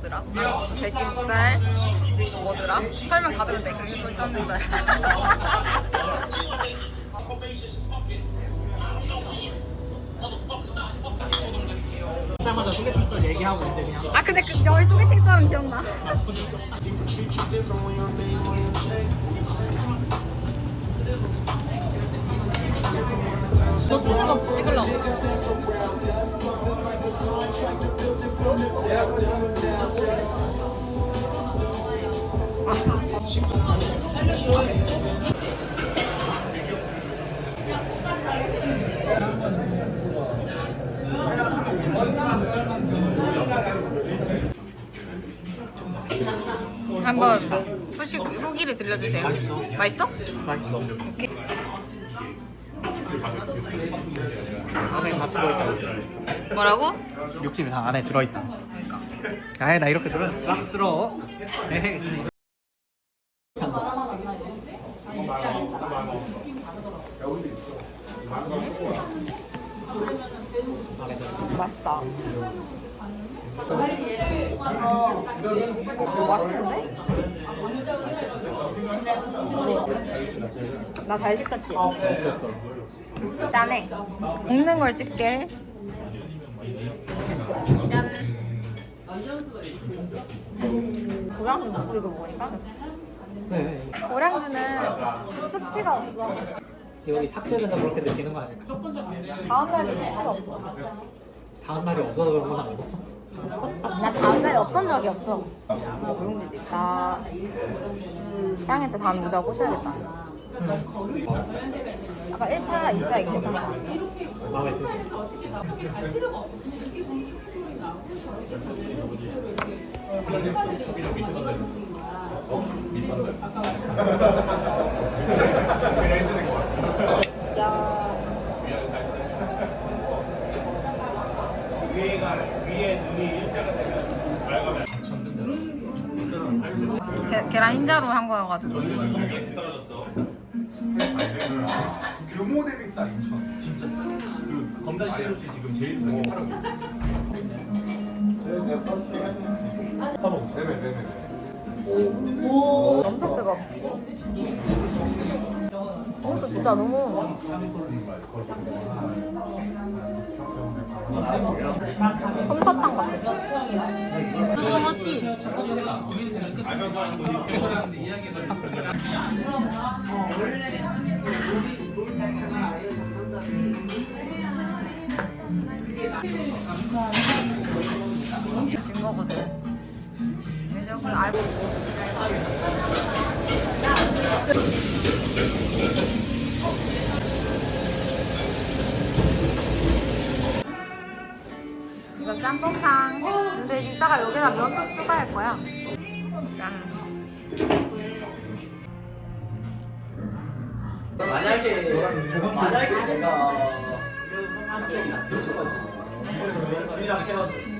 뭐더라? 백일살 뭐더라? 설명 다 그게 또 떴는 그냥 아 근데 그 너의 소개팅 썰은 기억나? 너 한번 후식 후기를 들려주세요. 맛있어? 맛있어 안에 다 들어있다 뭐라고? 육즙이 다 안에 들어있다 그러니까. 아이 나 이렇게 들으면 부담스러워 에헤이 맛있다. 맛있는데? 나잘 시켰지? 짠해. 먹는 걸 찍게. 짠. 고량주 먹고 이거 먹으니까 네. 고량주는 수치가 없어. 여기 삭제돼서 그렇게 느끼는 거 아닐까? 다음날도 수치가 없어. 다음 날이 없어서 그런 건 아니고 없던 적이 없어. 누룽지도 있다. 빵한테 다음 모자 꼬셔야겠다. 아까 1차, 2차 이게 괜찮다. 마음에 들어 야. 계, 계란 흰자로 한 거여가지고. 규모 대비 싸 인천. 진짜. 그 검단 씨름씨 지금 제일 비싼 게 8억. 네네 네네. 엄청 뜨거. 이것도 진짜 너무. 솜사탕 같아. 너무 멋지? 진 거거든. 그걸 알고 짬뽕탕. 근데 이따가 여기다 면도 추가할 거야. 짠. 만약에 만약에 내가 주희랑 헤어져